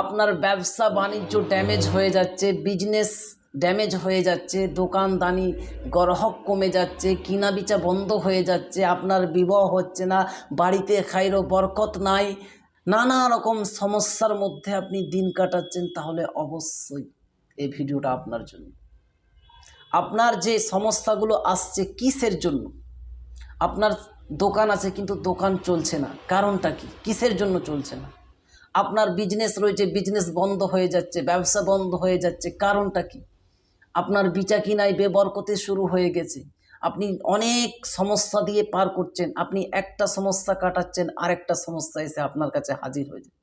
আপনার ব্যবসা বাণিজ্য ড্যামেজ হয়ে যাচ্ছে বিজনেস ড্যামেজ হয়ে যাচ্ছে, দোকানদানি গ্রাহক কমে যাচ্ছে কিনা বিচা বন্ধ হয়ে যাচ্ছে, আপনার বিবাহ হচ্ছে না, বাড়িতে খাইরো বরকত নাই, নানা রকম সমস্যার মধ্যে আপনি দিন কাটাচ্ছেন, তাহলে অবশ্যই এই ভিডিওটা আপনার জন্য। আপনার যে সমস্যাগুলো আসছে কিসের জন্য? আপনার দোকান আছে কিন্তু দোকান চলছে না, কারণটা কি? কিসের জন্য চলছে না? আপনার বিজনেস রয়েছে বিজনেস বন্ধ হয়ে যাচ্ছে, ব্যবসা বন্ধ হয়ে যাচ্ছে, কারণটা কি? আপনার বিচা কিনায় বেবরকতে শুরু হয়ে গেছে। আপনি অনেক সমস্যা দিয়ে পার করছেন, আপনি একটা সমস্যা কাটাচ্ছেন, আরেকটা সমস্যা এসে আপনার কাছে হাজির হয়ে যায়।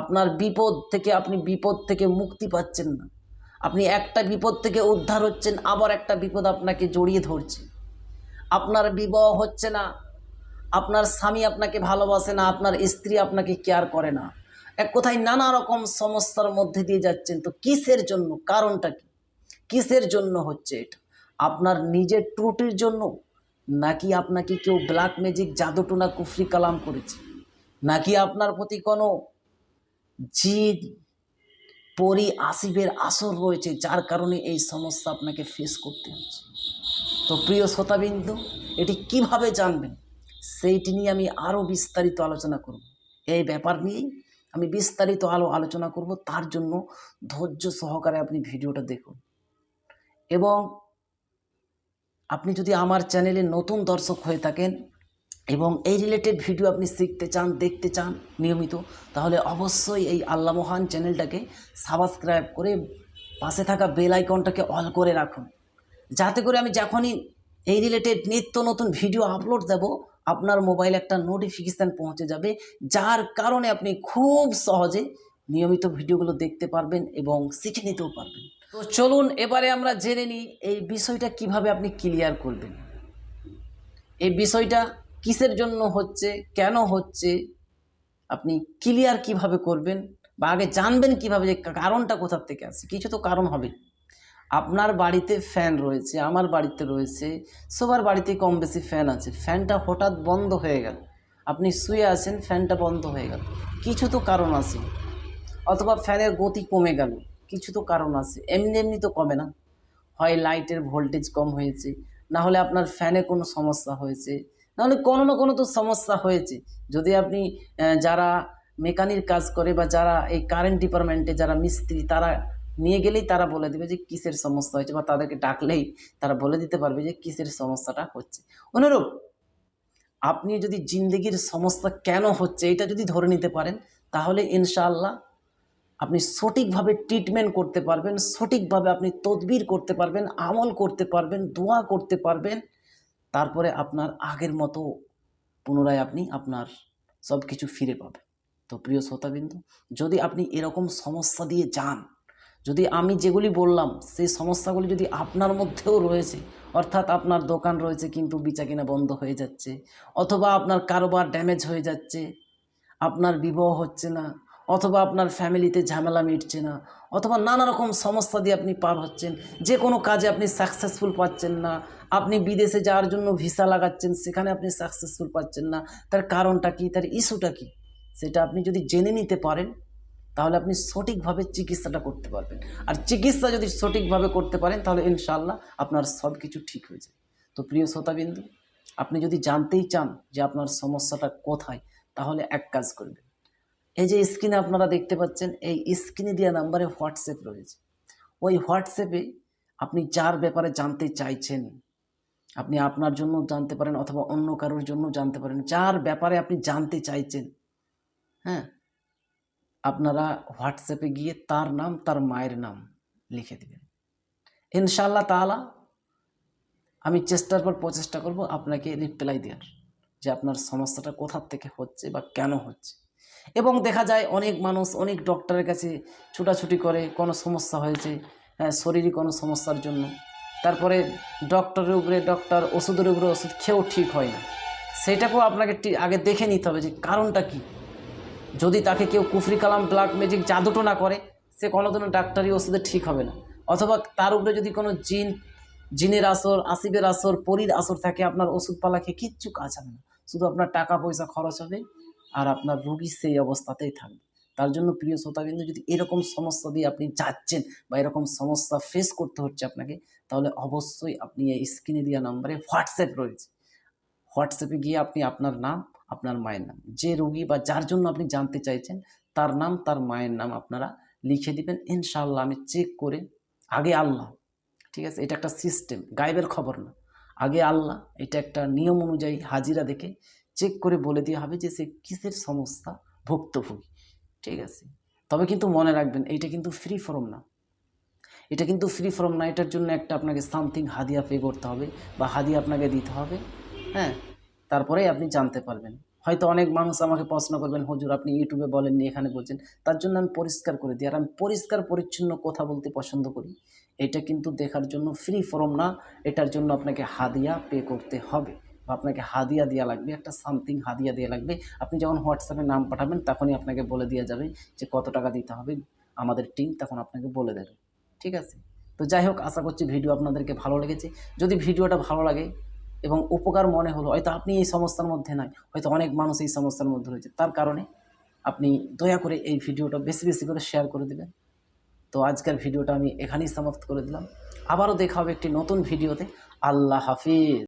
আপনার বিপদ থেকে আপনি বিপদ থেকে মুক্তি পাচ্ছেন না। আপনি একটা বিপদ থেকে উদ্ধার হচ্ছেন, আবার একটা বিপদ আপনাকে জড়িয়ে ধরছে। আপনার বিবাহ হচ্ছে না, আপনার স্বামী আপনাকে ভালোবাসে না, আপনার স্ত্রী আপনাকে কেয়ার করে না। এক কোথায় নানা রকম সমস্যার মধ্যে দিয়ে যাচ্ছেন। তো কিসের জন্য? কারণটা কি? কিসের জন্য হচ্ছে এটা? আপনার নিজের ত্রুটির জন্য? নাকি আপনাকে কেউ ব্ল্যাক ম্যাজিক জাদুটোনা, কুফরি কালাম করেছে? নাকি আপনার প্রতি কোনো জিদ, পরি আসিবের আসর রয়েছে, যার কারণে এই সমস্যা আপনাকে ফেস করতে হচ্ছে? তো প্রিয় শ্রোতাবিন্দু, এটি কীভাবে জানবেন? সেইটি নিয়ে আমি আরও বিস্তারিত আলোচনা করব। এই ব্যাপার নিয়েই আমি বিস্তারিত আলো আলোচনা করব, তার জন্য ধৈর্য সহকারে আপনি ভিডিওটা দেখুন। এবং আপনি যদি আমার চ্যানেলে নতুন দর্শক হয়ে থাকেন এবং এই রিলেটেড ভিডিও আপনি শিখতে চান, দেখতে চান নিয়মিত, তাহলে অবশ্যই এই আল্লাহ মহান চ্যানেলটাকে সাবস্ক্রাইব করে পাশে থাকা বেল আইকনটাকে অল করে রাখুন। যাতে করে আমি যখনই এই রিলেটেড নিত্য নতুন ভিডিও আপলোড দেব আপনার মোবাইলে একটা নোটিফিকেশান পৌঁছে যাবে, যার কারণে আপনি খুব সহজে নিয়মিত ভিডিওগুলো দেখতে পারবেন এবং শিখে নিতেও পারবেন। তো চলুন এবারে আমরা জেনে নিই এই বিষয়টা কীভাবে আপনি ক্লিয়ার করবেন। এই বিষয়টা কিসের জন্য হচ্ছে, কেন হচ্ছে, আপনি ক্লিয়ার কীভাবে করবেন বা আগে জানবেন কীভাবে যে কারণটা কোথার থেকে আসছে, কিছু তো কারণ হবে। আপনার বাড়িতে ফ্যান রয়েছে, আমার বাড়িতে রয়েছে, সবার বাড়িতে কম বেশি ফ্যান আছে। ফ্যানটা হঠাৎ বন্ধ হয়ে গেল। আপনি শুয়ে আছেন ফ্যানটা বন্ধ হয়ে গেল। কিছু তো কারণ আছে। অথবা ফ্যানের গতি কমে গেল। কিছু তো কারণ আছে। এমনি এমনি তো কমে না। হয় লাইটের ভোল্টেজ কম হয়েছে, না হলে আপনার ফ্যানে কোনো সমস্যা হয়েছে। নাহলে কোনো না কোনো তো সমস্যা হয়েছে। যদি আপনি যারা মেকানির কাজ করে বা যারা এই কারেন্ট ডিপার্টমেন্টে যারা মিস্ত্রি, তারা নিয়ে গেলেই তারা বলে দেবে যে কিসের সমস্যা হয়েছে বা তাদেরকে ডাকলেই তারা বলে দিতে পারবে যে কিসের সমস্যাটা হচ্ছে। অনুরূপ, আপনি যদি জিন্দগির সমস্যা কেন হচ্ছে এটা যদি ধরে নিতে পারেন, তাহলে ইনশাআল্লাহ আপনি সঠিকভাবে ট্রিটমেন্ট করতে পারবেন, সঠিকভাবে আপনি তদবির করতে পারবেন, আমল করতে পারবেন, দোয়া করতে পারবেন, তারপরে আপনার আগের মতো পুনরায় আপনি আপনার সব কিছু ফিরে পাবেন। তো প্রিয় শ্রোতাবিন্দু, যদি আপনি এরকম সমস্যা দিয়ে যান যদি আমি যেগুলি বললাম, সেই সমস্যাগুলি যদি আপনার মধ্যেও রয়েছে, অর্থাৎ আপনার দোকান রয়েছে কিন্তু বেচা কিনা বন্ধ হয়ে যাচ্ছে, অথবা আপনার কারোবার ড্যামেজ হয়ে যাচ্ছে, আপনার বিবাহ হচ্ছে না, অথবা আপনার ফ্যামিলিতে ঝামেলা মিটছে না, অথবা নানা রকম সমস্যা দিয়ে আপনি পার হচ্ছেন, যে কোনো কাজে আপনি সাকসেসফুল পাচ্ছেন না, আপনি বিদেশে যাওয়ার জন্য ভিসা লাগাচ্ছেন, সেখানে আপনি সাকসেসফুল পাচ্ছেন না, তার কারণটা কি, তার ইস্যুটা কি, সেটা আপনি যদি জেনে নিতে পারেন তাহলে আপনি সঠিকভাবে চিকিৎসাটা করতে পারবেন। আর চিকিৎসা যদি সঠিকভাবে করতে পারেন, তাহলে ইনশাল্লাহ আপনার সব কিছু ঠিক হয়ে যায় তো প্রিয় শ্রোতাবিন্দু, আপনি যদি জানতেই চান যে আপনার সমস্যাটা কোথায়, তাহলে এক কাজ করবেন। এই যে স্ক্রিনে আপনারা দেখতে পাচ্ছেন, এই স্ক্রিনে দেওয়া নাম্বারে হোয়াটসঅ্যাপ রয়েছে। ওই হোয়াটসঅ্যাপে আপনি যার ব্যাপারে জানতে চাইছেন, আপনি আপনার জন্য জানতে পারেন অথবা অন্য কারোর জন্য জানতে পারেন, যার ব্যাপারে আপনি জানতে চাইছেন হ্যাঁ আপনারা হোয়াটসঅ্যাপে গিয়ে তার নাম তার মায়ের নাম লিখে দেবেন। ইনশাল্লাহ তাআলা আমি চেষ্টার পর প্রচেষ্টা করব আপনাকে রিপ্লাই দেওয়ার যে আপনার সমস্যাটা কোথার থেকে হচ্ছে বা কেন হচ্ছে। এবং দেখা যায় অনেক মানুষ অনেক ডক্টরের কাছে ছুটাছুটি করে কোনো সমস্যা হয়েছে হ্যাঁ, শরীরে কোনো সমস্যার জন্য। তারপরে ডক্টরের উপরে ডক্টর ওষুধের উপরে ওষুধ খেয়েও ঠিক হয় না। সেটাকেও আপনাকে আগে দেখে নিতে হবে যে কারণটা কী। যদি তাকে কেউ কুফরি কালাম ব্ল্যাক ম্যাজিক জাদুটো না করে, সে কোনোদিনও ডাক্তারি ওষুধে ঠিক হবে না। অথবা তার উপরে যদি কোনো জিন, জিনের আসর আসিবের আসর, পরীর আসর থাকে, আপনার ওষুধপালা খেয়ে কিচ্ছু কাজ হবে না। শুধু আপনার টাকা, পয়সা খরচ হবে আর আপনার রুগী সেই অবস্থাতেই থাকবে। তার জন্য প্রিয় শ্রোতাবিন্দু, যদি এরকম সমস্যা দিয়ে আপনি যাচ্ছেন বা এরকম সমস্যা ফেস করতে হচ্ছে আপনাকে, তাহলে অবশ্যই আপনি এই স্ক্রিনে দেওয়া নাম্বারে হোয়াটসঅ্যাপ রয়েছে। হোয়াটসঅ্যাপে গিয়ে আপনি আপনার নাম আপনার মায়ের নাম। যে রোগী বা যার জন্য আপনি জানতে চাইছেন, তার নাম, তার মায়ের নাম আপনারা লিখে দিবেন। ইনশাআল্লাহ আমি চেক করে, আগে আল্লাহ, ঠিক আছে? এটা একটা সিস্টেম গায়েবের খবর না। আগে আল্লাহ, এটা একটা নিয়ম অনুযায়ী হাজিরা দেখে চেক করে বলে দেওয়া হবে যে সে কিসের সমস্যা ভুক্তভোগী, ঠিক আছে? তবে কিন্তু মনে রাখবেন এইটা কিন্তু ফ্রি ফর্ম না। এটা কিন্তু ফ্রি ফর্ম না, এটার জন্য একটা আপনাকে সামথিং হাদিয়া পে করতে হবে বা হাদিয়া আপনাকে দিতে হবে হ্যাঁ? তারপরেই আপনি জানতে পারবেন। হয়তো অনেক মানুষ আমাকে প্রশ্ন করবেন, হুজুর, আপনি ইউটিউবে বলেননি, এখানে বলছেন। তার জন্য আমি পরিষ্কার করে দিই। আর আমি পরিষ্কার, পরিচ্ছন্ন কথা বলতে পছন্দ করি। এটা কিন্তু দেখার জন্য ফ্রি ফর্ম না, এটার জন্য আপনাকে হাদিয়া পে করতে হবে। বা আপনাকে হাদিয়া দেওয়া লাগবে, একটা সামথিং হাদিয়া দেওয়া লাগবে। আপনি যখন হোয়াটসঅ্যাপে নাম পাঠাবেন, তখনই আপনাকে বলে দেওয়া যাবে যে কত টাকা দিতে হবে আমাদের টিম তখন আপনাকে বলে দেবে। ঠিক আছে? তো যাই হোক, আশা করছি ভিডিও আপনাদেরকে ভালো লেগেছে। যদি ভিডিওটা ভালো লাগে এবং উপকার মনে হলো, হয়তো আপনি এই সমস্যার মধ্যে নাই, হয়তো অনেক মানুষ এই সমস্যার মধ্যে রয়েছে। তার কারণে আপনি দয়া করে এই ভিডিওটা বেশি বেশি করে শেয়ার করে দেবেন। তো আজকের ভিডিওটা আমি এখানেই সমাপ্ত করে দিলাম। আবারও দেখা হবে একটি নতুন ভিডিওতে। আল্লাহ হাফিজ।